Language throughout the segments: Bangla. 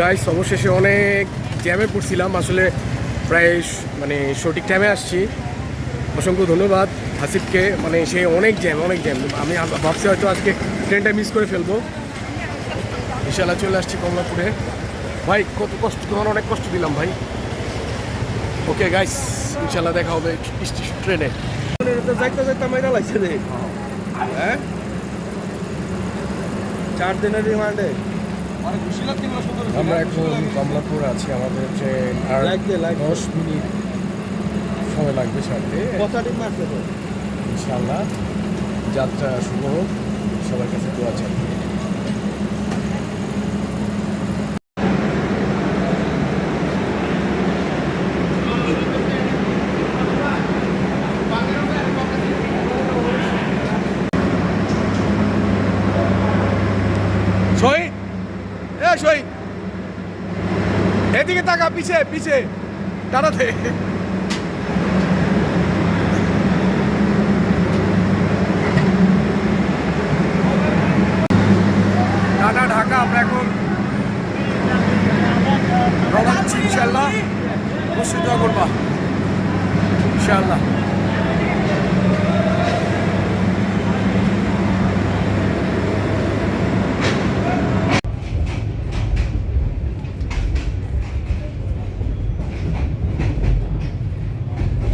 গাইস অবশেষে অনেক জ্যামে পড়ছিলাম। আসলে প্রায় মানে সঠিক টাইমে আসছি। অসংখ্য ধন্যবাদ হাসিবকে। মানে সে অনেক জ্যাম অনেক জ্যাম আমি ভাবছি হয়তো আজকে ট্রেনটা মিস করে ফেলব। ইনশাল্লাহ চলে আসছি কমলাপুরে। ভাই কত কষ্ট তোমার অনেক কষ্ট দিলাম ভাই। ওকে গাইস ইনশাল্লাহ দেখা হবে ট্রেনে যাইতে যাইতে মাইরা লাগছে রে। হ্যাঁ? চার দিনের রিমান্ডে আমরা এখন কমলাপুর আছি আমাদের ট্রেন আর। দশ মিনিট সময় লাগবে ছাড়তে। ইনশাল্লাহ যাত্রা শুভ হোক। সবার কাছে দোয়া চাই। পিছে পিছে দাঁড়াতে। টাটা ঢাকা আমরা এখন রওনা ইনশাল্লাহ অবশ্যই করবা। ইনশাল্লাহ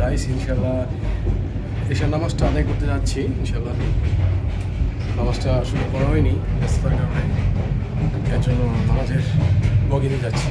গাইস ইনশাল্লাহ এশার নামাজটা আদায় করতে যাচ্ছি ইনশাল্লাহ নামাজটা আসলে পড়া হয়নি ব্যস্ততার কারণে এর জন্য নামাজের বগিতে যাচ্ছি।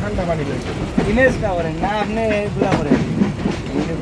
ঠান্ডা পানি করেন না আপনি এগুলা করেন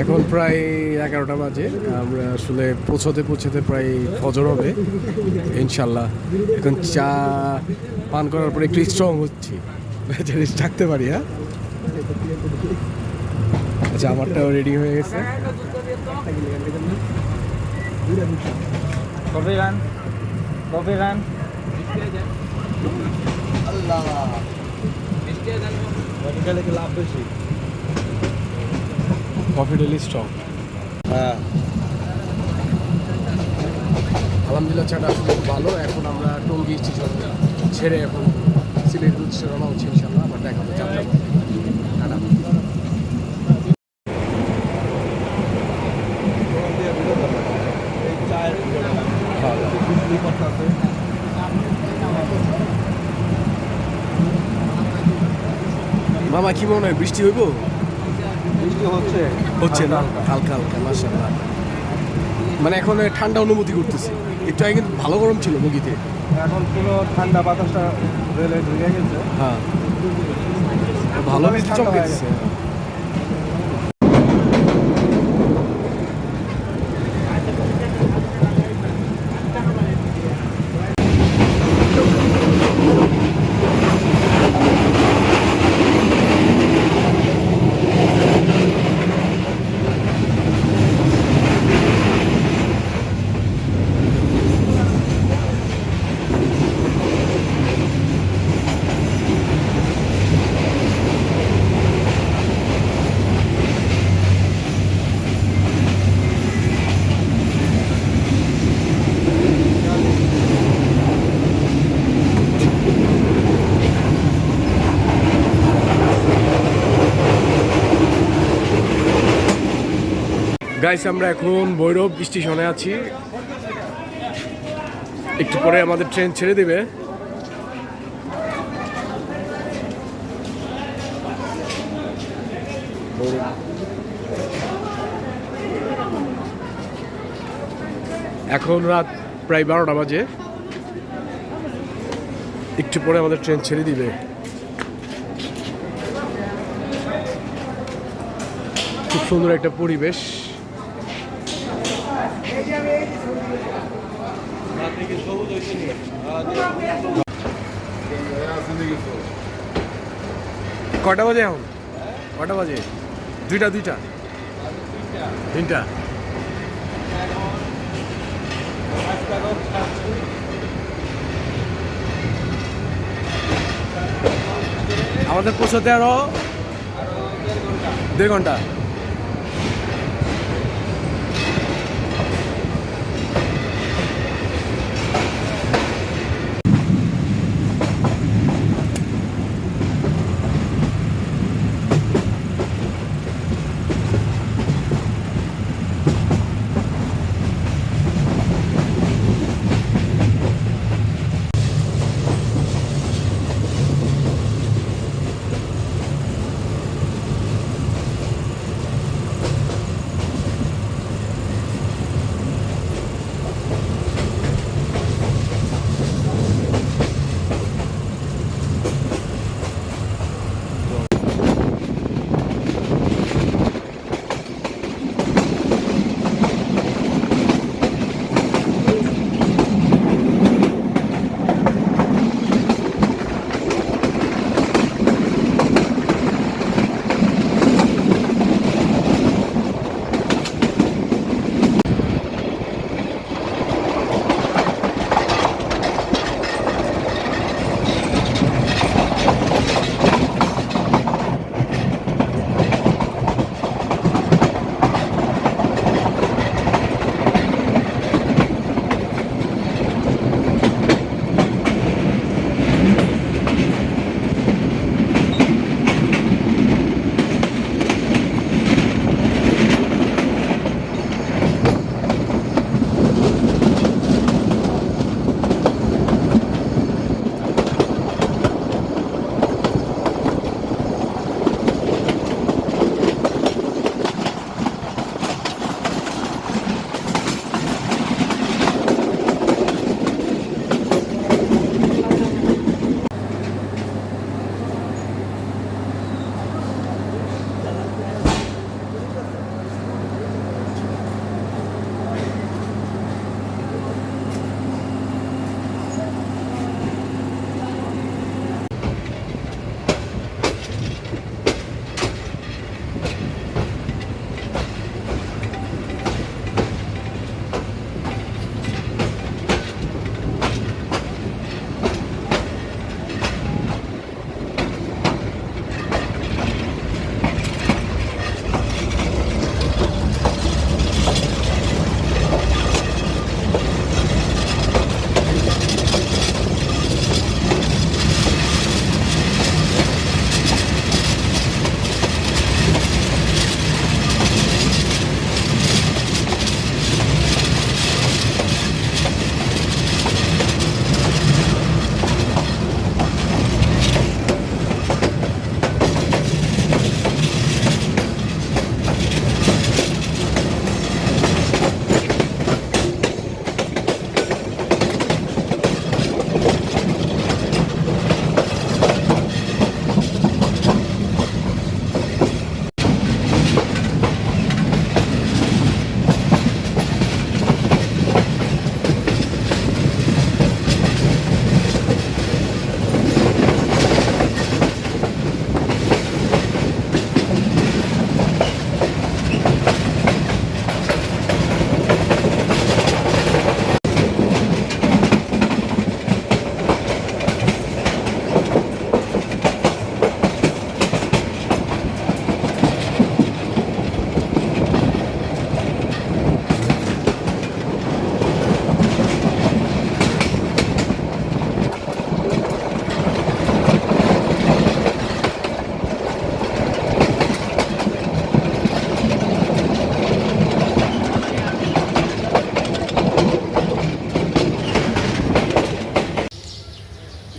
এখন প্রায় এগারোটা বাজে। আমরা আসলে পৌঁছতে পৌঁছতে প্রায় ফজর হবে। ইনশাল্লাহ। এখন চা পান করার পরে একটু স্ট্রং হচ্ছি। জিনিস থাকতে পারি হ্যাঁ? আচ্ছা আমারটাও রেডি হয়ে গেছে। কফি গান কফি গান গেলে লাভ বেশি? কফি ডেলি স্ট্রং হ্যাঁ। আলহামদুলিল্লাহ চাটা আসলে খুব ভালো। এখন আমরা টঙ্গি স্টেশন ছেড়ে এখন সিলেটের উদ্দেশ্যে রওনা হচ্ছি ইনশাল্লাহ আবার দেখা হবে। যাত্রা। টাটা। মামা কি মনে হয় বৃষ্টি হইব? হচ্ছে হচ্ছে না? হালকা হালকা মাসাল্লাহ মানে এখন ঠান্ডা অনুভূতি করতেছি। একটু আগে কিন্তু ভালো গরম ছিল বগিতে। এখন পুরো ঠান্ডা বাতাসটা রেলে ঢুকে গেছে। হ্যাঁ। ভালো বৃষ্টি ঠান্ডা গাইস আমরা এখন ভৈরব স্টেশনে আছি। একটু পরে আমাদের ট্রেন ছেড়ে দেবে। এখন রাত প্রায় বারোটা বাজে। একটু পরে আমাদের ট্রেন ছেড়ে দিবে। খুব সুন্দর একটা পরিবেশ। কটা বাজে এখন? কটা বাজে? দুইটা দুইটা। তিনটা। আমাদের পৌঁছতে আরও দেড় ঘণ্টা।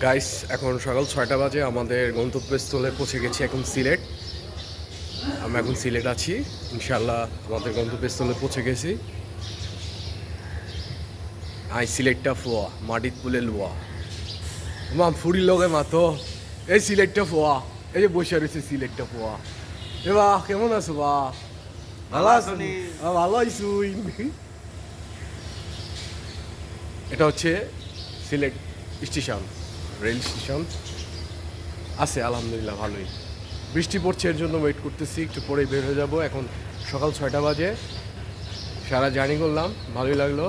গাইস এখন সকাল ছয়টা বাজে আমাদের গন্তব্যস্থলে পৌঁছে গেছি এখন সিলেট। আমি এখন সিলেট আছি ইনশাল্লাহ আমাদের গন্তব্যস্থলে পৌঁছে গেছি। আই সিলেটটা ফোয়া মাটির পুলে লোয়া। মা ফুড়ির লগে মাতো এই সিলেটটা ফোয়া এই যে বসে রয়েছে সিলেটটা ফোয়া। এ বা কেমন আছো বা? ভালো আছো? ভালো আইসুই এটা হচ্ছে সিলেট স্টেশন। Rail station. আছে আলহামদুলিল্লাহ ভালোই। বৃষ্টি পড়ছে এর জন্য ওয়েট করতেছি একটু পরেই বের হয়ে যাব। এখন সকাল ছয়টা বাজে। সারা জার্নি করলাম ভালোই লাগল।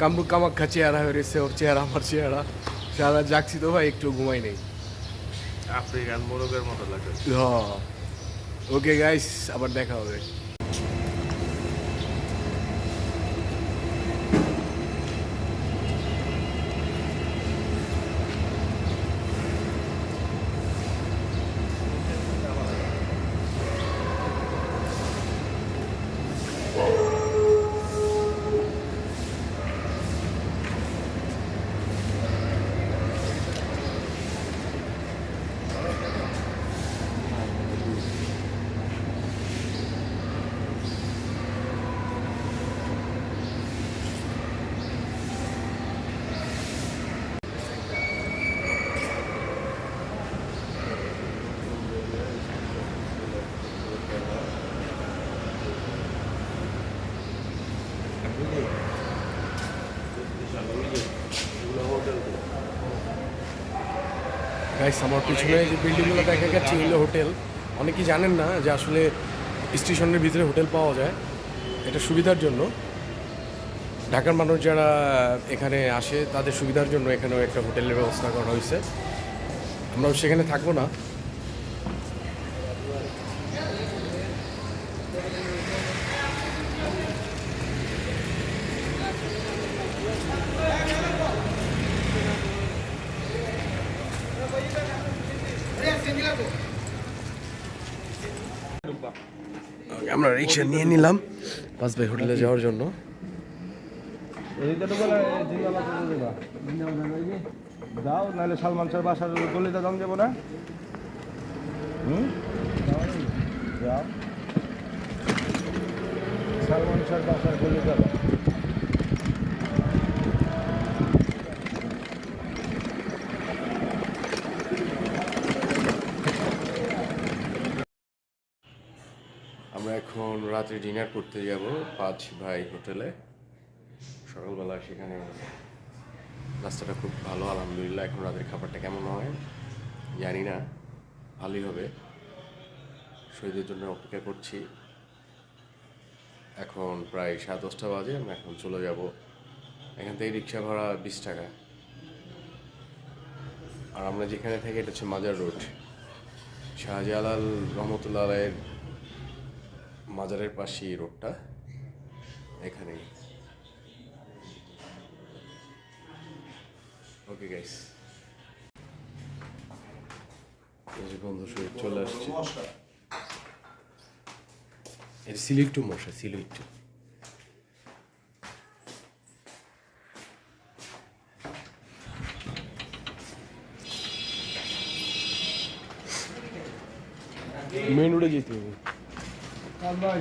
কামরুক কামাক্ষা চেহারা হয়ে রয়েছে ওর চেহারা আমার চেহারা। সারা জাগছি তো ভাই একটু ঘুমাই নেই। আফ্রিকান মোরগের মতো লাগে ওকে গাইস আবার দেখা হবে। গাইস আমার পিছনে যে বিল্ডিংগুলো দেখা যাচ্ছে, এগুলো হোটেল অনেকেই জানেন না যে আসলে স্টেশনের ভিতরে হোটেল পাওয়া যায়। এটা সুবিধার জন্য। ঢাকার মানুষ যারা এখানে আসে, তাদের সুবিধার জন্য এখানেও একটা হোটেলের ব্যবস্থা করা হয়েছে। আমরাও সেখানে থাকব না। আমরা রিক্সা নিয়ে নিলাম। পাঁচ ভাই হোটেলে যাওয়ার জন্য। যাও, নাহলে সালমান স্যার বাসার গলিতে দাম যাব না। হুম? যাও। সালমান স্যার বাসার গলিতে যাব আমরা এখন রাত্রে ডিনার করতে যাব পাঁচ ভাই হোটেলে। সকালবেলা সেখানে রাস্তাটা খুব ভালো, আলহামদুলিল্লাহ। এখন রাতের খাবারটা কেমন হয়? জানি না। ভালোই হবে। শহীদের জন্য অপেক্ষা করছি। এখন প্রায় সাড়ে দশটা বাজে, আমরা এখন চলে যাব। এখান থেকে রিক্সা ভাড়া বিশ টাকা। আর আমরা যেখানে থাকি, এটা হচ্ছে মাজার রোড। শাহজালাল রহমতুল্লাহ রায়ের মাজারের পাশে এই রোডটা। এখানেই। ওকে গাইস বন্ধু সহিত চলে আসছে। এটা সিলিক টু মশা সিলিক টু মেন রোডে যেতে হবে। কাল ভাই